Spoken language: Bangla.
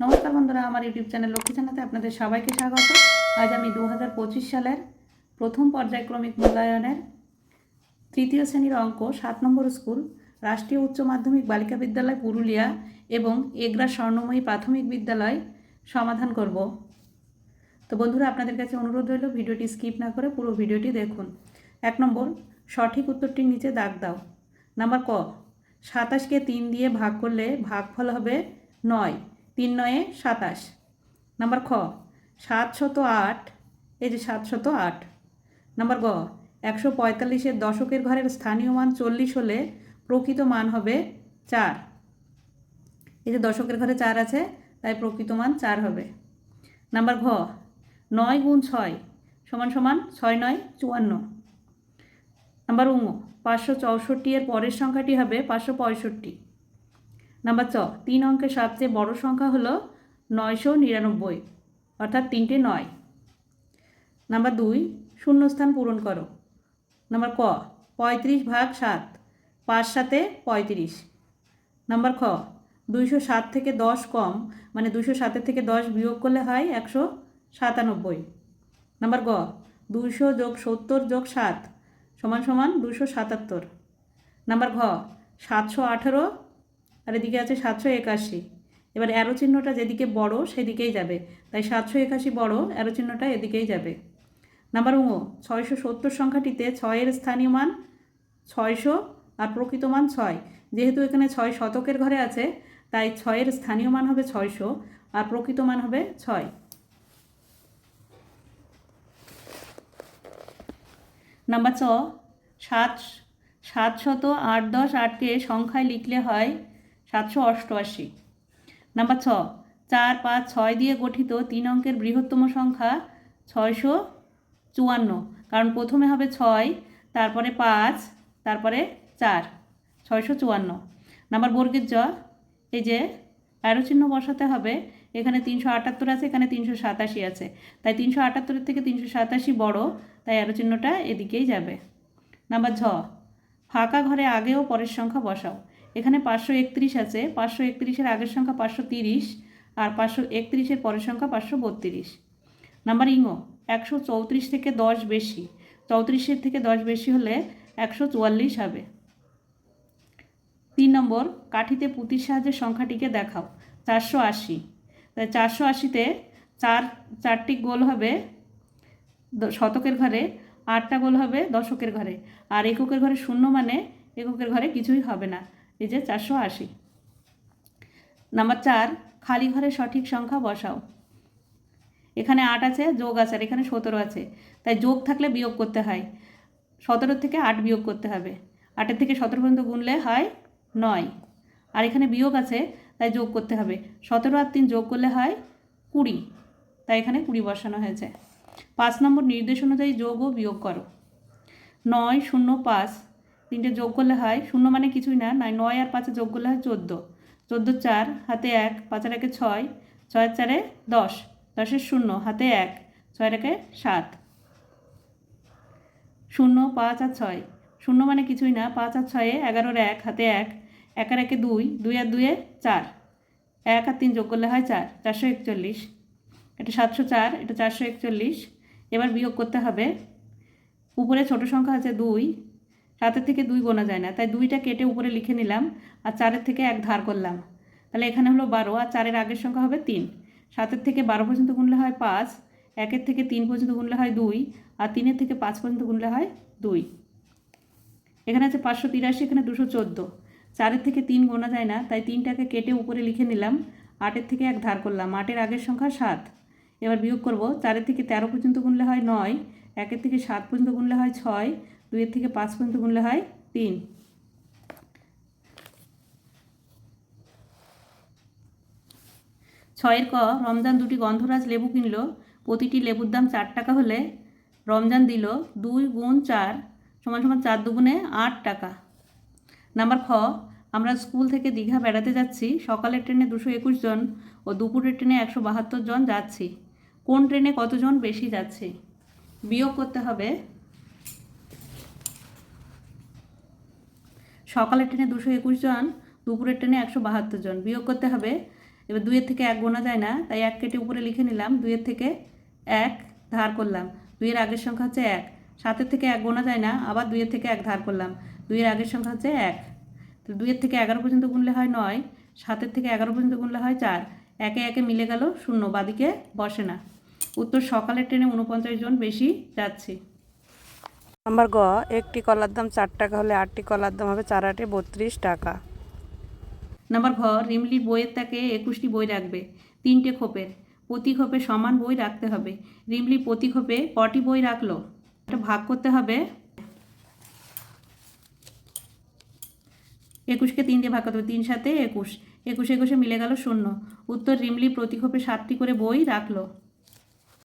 নমস্কার বন্ধুরা, আমার ইউটিউব চ্যানেল লক্ষ্মী চ্যানেলে আপনাদের সবাইকে স্বাগত। আজ আমি দু হাজার পঁচিশ সালের প্রথম পর্যায়ক্রমিক মূল্যায়নের তৃতীয় শ্রেণির অঙ্ক, সাত নম্বর স্কুল, রাষ্ট্রীয় উচ্চ মাধ্যমিক বালিকা বিদ্যালয়, পুরুলিয়া এবং এগরা স্বর্ণময়ী প্রাথমিক বিদ্যালয় সমাধান করব। তো বন্ধুরা, আপনাদের কাছে অনুরোধ রইল, ভিডিওটি স্কিপ না করে পুরো ভিডিওটি দেখুন। এক নম্বর, সঠিক উত্তরটির নিচে দাগ দাও। নাম্বার ক, সাতাশকে তিন দিয়ে ভাগ করলে ভাগফল হবে নয়। তিন নয়ে সাতাশ। নাম্বার খ সাত শত আট, এই যে সাত শত আট। নাম্বার গ, একশো পঁয়তাল্লিশের দশকের ঘরের স্থানীয় মান চল্লিশ হলে প্রকৃত মান হবে চার। এই যে দশকের ঘরে চার আছে, তাই প্রকৃত মান চার হবে। নাম্বার ঘ, নয় গুণ ছয় সমান সমান ছয় নয় চুয়ান্ন। নাম্বার উঙ পাঁচশো চৌষট্টি এর পরের সংখ্যাটি হবে পাঁচশো পঁয়ষট্টি। নাম্বার চ তিন অঙ্কের সবচেয়ে বড় সংখ্যা হলো নয়শো নিরানব্বই, অর্থাৎ তিনটে নয়। নাম্বার দুই, শূন্যস্থান পূরণ করো। নাম্বার ক, পঁয়ত্রিশ ভাগ সাত, পাঁচ সাতে পঁয়ত্রিশ। নাম্বার খ, দুইশো সাত থেকে দশ কম মানে দুশো সাতের থেকে দশ বিয়োগ করলে হয় একশো সাতানব্বই। নাম্বার গ, দুইশো যোগ সত্তর যোগ সাত, সমান সমান দুশো সাতাত্তর। নাম্বার ঘ, সাতশো আঠেরো আর এদিকে আছে সাতশো একাশি। এবার অ্যারো চিহ্নটা যেদিকে বড় সেদিকেই যাবে। তাই সাতশো একাশি বড় অ্যারো চিহ্নটা এদিকেই যাবে। নাম্বার উঙো ছয়শো সত্তর সংখ্যাটিতে ছয়ের স্থানীয় মান ছয়শো আর প্রকৃত মান ছয়। যেহেতু এখানে ছয় শতকের ঘরে আছে, তাই ছয়ের স্থানীয় মান হবে ছয়শো আর প্রকৃত মান হবে ছয়। নাম্বার ছ সাত সাতশত আট দশ আটকে সংখ্যায় লিখলে হয় সাতশো অষ্টআশি। নাম্বার ছ, চার, পাঁচ, ছয় দিয়ে গঠিত তিন অঙ্কের বৃহত্তম সংখ্যা ছয়শো চুয়ান্ন। কারণ প্রথমে হবে ছয়, তারপরে পাঁচ, তারপরে চার, ছয়শো চুয়ান্ন। নাম্বার বর্গের জ, এই যে অ্যারো চিহ্ন বসাতে হবে, এখানে তিনশো আটাত্তর আছে, এখানে তিনশো সাতাশি আছে। তাই তিনশো আটাত্তরের থেকে তিনশো সাতাশি বড়, তাই অ্যারো চিহ্নটা এদিকেই যাবে। নাম্বার ঝ, ফাঁকা ঘরে আগেও পরের সংখ্যা বসাও। এখানে পাঁচশো একত্রিশ আছে, পাঁচশো একত্রিশের আগের সংখ্যা পাঁচশো তিরিশ আর পাঁচশো একত্রিশের পরের সংখ্যা পাঁচশো বত্রিশ। নাম্বার ইঙো একশো চৌত্রিশ থেকে দশ বেশি। চৌত্রিশের থেকে দশ বেশি হলে একশো চুয়াল্লিশ হবে। তিন নম্বর, কাঠিতে পুঁতির সাহায্যে সংখ্যাটিকে দেখাও, চারশো আশি। তাই চারশো আশিতে চার, চারটি গোল হবে শতকের ঘরে, আটটা গোল হবে দশকের ঘরে। আর এককের ঘরে শূন্য মানে এককের ঘরে কিছুই হবে না। এই যে চারশো আশি। নাম্বার চার, খালি ঘরে সঠিক সংখ্যা বসাও। এখানে আট আছে, যোগ আছে, আর এখানে সতেরো আছে। তাই যোগ থাকলে বিয়োগ করতে হয়। সতেরো থেকে আট বিয়োগ করতে হবে। আটের থেকে সতেরো পর্যন্ত গুনলে হয় নয়। আর এখানে বিয়োগ আছে, তাই যোগ করতে হবে। সতেরো আর তিন যোগ করলে হয় কুড়ি। তাই এখানে কুড়ি বসানো হয়েছে। পাঁচ নম্বর নির্দেশ অনুযায়ী যোগ ও বিয়োগ করো। নয়, শূন্য, পাঁচ। তিনটে যোগ করলে হয় শূন্য মানে কিছুই না, নয় নয় আর পাঁচে যোগ করলে হয় চোদ্দ। চোদ্দ চার, হাতে এক, পাঁচের একে ছয়, ছয়ের চারে দশ, দশের শূন্য, হাতে এক, ছয়ের একে সাত। শূন্য, পাঁচ আর ছয়। শূন্য মানে কিছুই না, পাঁচ আর ছয়ে এগারোর এক, হাতে এক এক আর একে দুই দুই আর দুয়ে চার। এক আর তিন যোগ করলে হয় চার, চারশো একচল্লিশ। এটা সাতশো চার, এটা চারশো একচল্লিশ। এবার বিয়োগ করতে হবে। উপরে ছোট সংখ্যা আছে দুই সাতের থেকে দুই গোনা যায় না। তাই দুইটা কেটে উপরে লিখে নিলাম আর চারের থেকে এক ধার করলাম। তাহলে এখানে হলো বারো আর চারের আগের সংখ্যা হবে তিন। সাতের থেকে বারো পর্যন্ত গুনলে হয় পাঁচ, একের থেকে তিন পর্যন্ত গুনলে হয় দুই আর তিনের থেকে পাঁচ পর্যন্ত গুনলে হয় দুই। এখানে আছে পাঁচশো তিরাশি, এখানে দুশো চোদ্দ। চারের থেকে তিন গোনা যায় না, তাই তিনটাকে কেটে উপরে লিখে নিলাম। আটের থেকে এক ধার করলাম। আটের আগের সংখ্যা সাত। এবার বিয়োগ করব, চারের থেকে তেরো পর্যন্ত গুনলে হয় নয় একের থেকে সাত পর্যন্ত গুনলে হয় ছয়, দুইয়ের থেকে পাঁচ পর্যন্ত গুনলে হয় তিন। ছয়ের ক, রমজান দুটি গন্ধরাজ লেবু কিনলো, প্রতিটি লেবুর দাম চার টাকা হলে রমজান দিল দুই গুণ চার সমান সমান চার দুগুণে আট টাকা। নাম্বার খ, আমরা স্কুল থেকে দীঘা বেড়াতে যাচ্ছি, সকালের ট্রেনে দুশো একুশ জন ও দুপুরের ট্রেনে একশো বাহাত্তর জন যাচ্ছি। কোন ট্রেনে কতজন বেশি যাচ্ছে? বিয়োগ করতে হবে। সকালের ট্রেনে দুশো একুশ জন, দুপুরের ট্রেনে একশো বাহাত্তর জন। বিয়োগ করতে হবে। এবার দুইয়ের থেকে এক গোনা যায় না, তাই এক কেটে উপরে লিখে নিলাম, দুইয়ের থেকে এক ধার করলাম। দুইয়ের আগের সংখ্যা হচ্ছে এক। সাতের থেকে এক গোনা যায় না, আবার দুইয়ের থেকে এক ধার করলাম। দুইয়ের আগের সংখ্যা হচ্ছে এক। তো দুইয়ের থেকে এগারো পর্যন্ত গুনলে হয় নয়, সাতের থেকে এগারো পর্যন্ত গুনলে হয় চার। একে একে মিলে গেল শূন্য, বাদিকে বসে না। উত্তর সকালের ট্রেনে উনপঞ্চাশ জন বেশি যাচ্ছে। নাম্বার গ একটি কলার দাম চার টাকা হলে আটটি কলার দাম হবে চার আটে বত্রিশ টাকা। নাম্বার ঘ রিমলির বইয়ের তাকে একুশটি বই রাখবে তিনটে খোপের। প্রতি খোপে সমান বই রাখতে হবে। রিমলি প্রতি খোপে কটি বই রাখল? এটা ভাগ করতে হবে। একুশকে তিন দিয়ে ভাগ করতে হবে তিন সাথে একুশ। একুশ একুশে মিলে গেল শূন্য। উত্তর রিমলি প্রতি খোপে সাতটি করে বই রাখল।